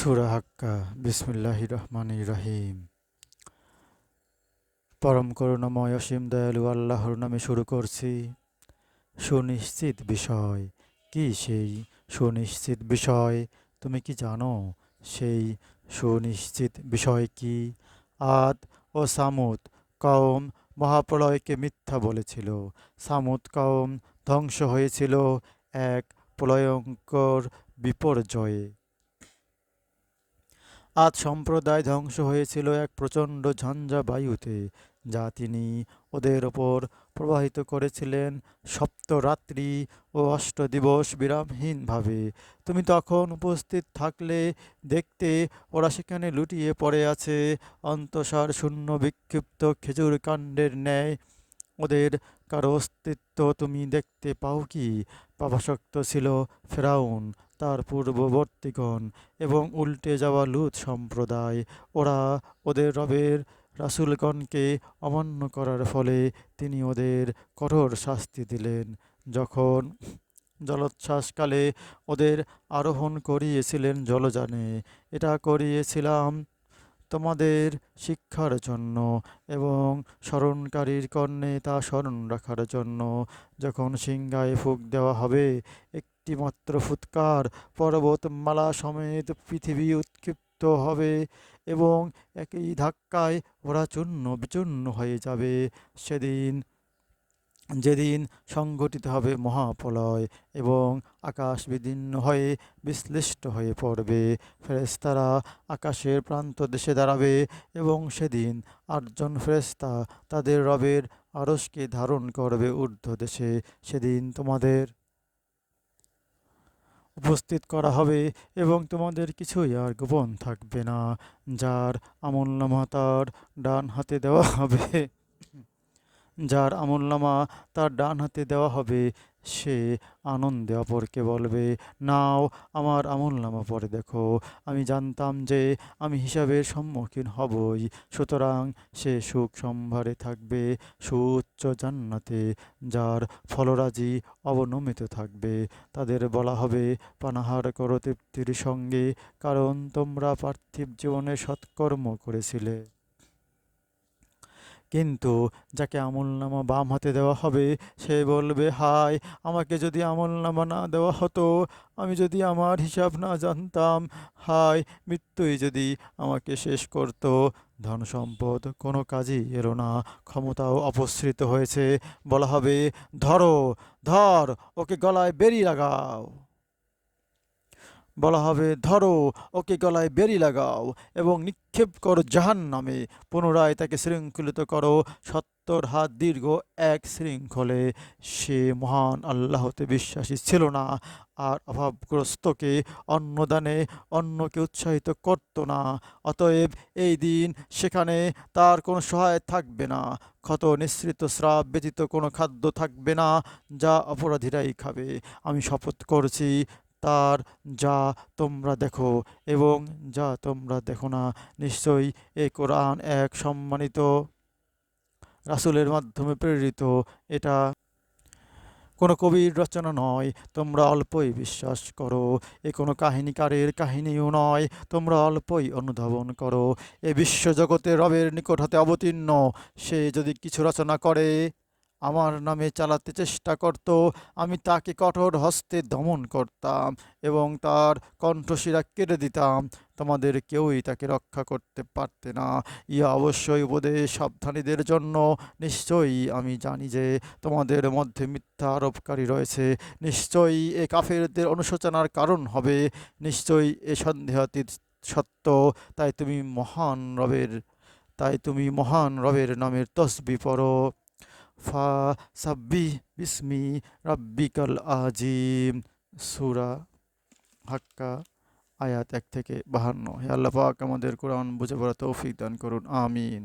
সুরা হাক্কা, বিসমিল্লাহ রহমান রহিম। পরম করুণাময় অসীম দয়ালু আল্লাহর নামে শুরু করছি। সুনিশ্চিত বিষয়, কি সেই সুনিশ্চিত বিষয়? তুমি কি জানো সেই সুনিশ্চিত বিষয় কি? আদ ও সামুদ কওম মহাপ্রলয়কে মিথ্যা বলেছিল। সামুদ কওম ধ্বংস হয়েছিল এক প্রলয়ঙ্কর বিপর্যয়ে। আজ সম্প্রদায় ধ্বংস হয়েছিল এক প্রচণ্ড ঝঞ্ঝা বায়ুতে, যা তিনি ওদের ওপর প্রবাহিত করেছিলেন সপ্তরাত্রি ও অষ্টদিবস বিরামহীনভাবে। তুমি তখন উপস্থিত থাকলে দেখতে ওরা সেখানে লুটিয়ে পড়ে আছে, অন্তঃসার শূন্য বিক্ষিপ্ত খেজুর কাণ্ডের ন্যায়। ওদের কারও অস্তিত্ব তুমি দেখতে পাও কি? পাপাসক্ত ছিল ফেরাউন তার পূর্ববর্তীগণ এবং উল্টে যাওয়া লুত সম্প্রদায়। ওরা ওদের রবের রাসূলগণকে অমান্য করার ফলে তিনি ওদের কঠোর শাস্তি দিলেন। যখন জলোচ্ছ্বাসকালে ওদের আরোহণ করিয়েছিলেন জলযানে, এটা করিয়েছিলাম তোমাদের শিক্ষার জন্য এবং স্মরণকারীর কর্ণে তা স্মরণ রাখার জন্য। যখন সিংহায় ফুক দেওয়া হবে একটিমাত্র ফুৎকার পর্বতমালা সমেত পৃথিবী উৎক্ষিপ্ত হবে এবং একই ধাক্কায় ওরা চূর্ণ বিচূর্ণ হয়ে যাবে। সেদিন, যেদিন সংঘটিত হবে মহাপ্রলয় এবং আকাশ বিদীর্ণ হয়ে বিশ্লিষ্ট হয়ে পড়বে ফেরেস্তারা আকাশের প্রান্ত দেশে দাঁড়াবে এবং সেদিন আটজন ফেরেস্তা তাদের রবের আরসকে ধারণ করবে ঊর্ধ্ব দেশে। সেদিন তোমাদের উপস্থিত করা হবে এবং তোমাদের কিছুই আর গোপন থাকবে না, যার আমলনামা তার ডান হাতে দেওয়া হবে। যার আমলনামা তার ডান হাতে দেওয়া হবে সে আনন্দে অপরকে বলবে, নাও, আমার আমল নামা পরে দেখো। আমি জানতাম যে আমি হিসাবের সম্মুখীন হবই। সুতরাং সে সুখ সম্ভারে থাকবে সুউচ্চ জান্নাতে, যার ফলরাজি অবনমিত থাকবে। তাদের বলা হবে, পানাহার করো তৃপ্তির সঙ্গে, কারণ তোমরা পার্থিব জীবনে সৎকর্ম করেছিলে। কিন্তু যাকে আমলনামা বাম হাতে দেওয়া হবে, সে বলবে, হায়, আমাকে যদি আমলনামা না দেওয়া হতো, আমি যদি আমার হিসাব না জানতাম, হায়, মৃত্যুই যদি আমাকে শেষ করত, ধন সম্পদ কোনো কাজই এলো না, ক্ষমতাও অপসৃত হয়েছে। বলা হবে, ধরো, ধর, ওকে গলায় বেরিয়ে লাগাও। বলা হবে, ধরো, ওকে গলায় বেরি লাগাও এবং নিক্ষেপ করো জাহান নামে পুনরায় তাকে শৃঙ্খলিত করো। সত্তর হাত দীর্ঘ এক শৃঙ্খলে। সে মহান আল্লাহতে বিশ্বাসী ছিল না আর অভাবগ্রস্তকে অন্নদানে অন্যকে উৎসাহিত করত না। অতএব এই দিন সেখানে তার কোনো সহায় থাকবে না। ক্ষত নিঃসৃত স্রাব ব্যতীত কোনো খাদ্য থাকবে না যা অপরাধীরাই খাবে। আমি শপথ করছি তার যা তোমরা দেখো এবং যা তোমরা দেখো না, নিশ্চয়ই এ কোরআন এক সম্মানিত রাসুলের মাধ্যমে প্রেরিত। এটা কোনো কবির রচনা নয়, তোমরা অল্পই বিশ্বাস করো। এ কোনো কাহিনীকারের কাহিনীও নয়, তোমরা অল্পই অনুধাবন করো। এ বিশ্বজগতে রবের নিকট হাতে অবতীর্ণ, সে যদি কিছু রচনা করে আমার নামে চালাতে চেষ্টা করত। আমি তাকে কঠোর হস্তে দমন করতাম এবং তার কণ্ঠশিরা কেটে দিতাম। তোমাদের কেউই তাকে রক্ষা করতে পারতে না। ইয়া অবশ্যই উপদেশ সাবধানীদের জন্য। নিশ্চয়ই আমি জানি যে তোমাদের মধ্যে মিথ্যা আরোপকারী রয়েছে। নিশ্চয়ই এ কাফেরদের অনুশোচনার কারণ হবে। নিশ্চয়ই এ সন্দেহাতীত সত্য। তাই তুমি মহান রবের, তাই তুমি মহান রবের নামের তসবি পড়ো। ফা সাব্বি বিসমি রাব্বিকাল আজিম। সুরা হাক্কা, আয়াত এক থেকে বাহান্ন। হে আল্লাহ পাক আমাদের কোরআন বুঝে পড়া তৌফিক দান করুন, আমিন।